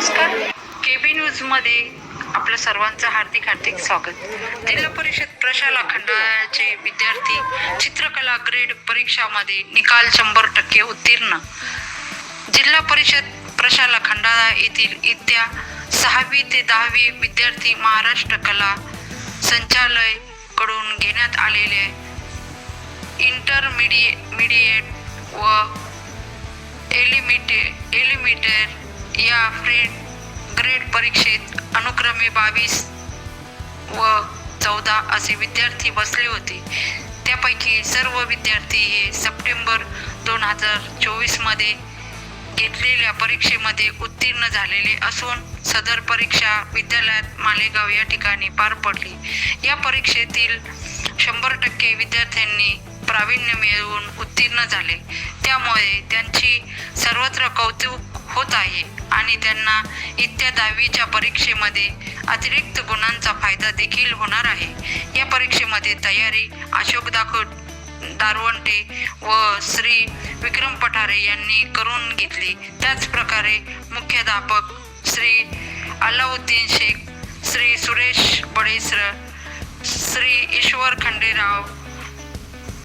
नमस्कार. केबी न्यूजमध्ये आपलं सर्वांचं हार्दिक हार्दिक स्वागत. जिल्हा परिषद प्रशाला खंडाचे विद्यार्थी चित्रकला ग्रेड परीक्षामध्ये निकाल शंभर टक्के उत्तीर्ण. जिल्हा परिषद प्रशाला खंडाळा येथील इत्या सहावी ते दहावी विद्यार्थी महाराष्ट्र कला संचालयकडून घेण्यात आलेले इंटरमिडिए मिडिएट व एलिमिटे एलिमिटेड या ग्रेड ग्रेड परीक्षेत अनुक्रमे बावीस व चौदा असे विद्यार्थी बसले होते. त्यापैकी सर्व विद्यार्थी हे सप्टेंबर दोन हजार चोवीसमध्ये घेतलेल्या परीक्षेमध्ये उत्तीर्ण झालेले असून सदर परीक्षा विद्यालयात मालेगाव या ठिकाणी पार पडली. या परीक्षेतील शंभर टक्के विद्यार्थ्यांनी प्रावीण्य मिळवून उत्तीर्ण झाले. त्यामुळे त्यांची सर्वत्र कौतुक होत आहे आणि त्यांना इत्या दहावीच्या परीक्षेमध्ये अतिरिक्त गुणांचा फायदा देखील होणार आहे. या परीक्षेमध्ये तयारी अशोक दाखोट दारवंटे व श्री विक्रम पठारे यांनी करून घेतली. त्याचप्रकारे मुख्याध्यापक श्री अलाउद्दीन शेख श्री सुरेश बडेसर श्री ईश्वर खंडेराव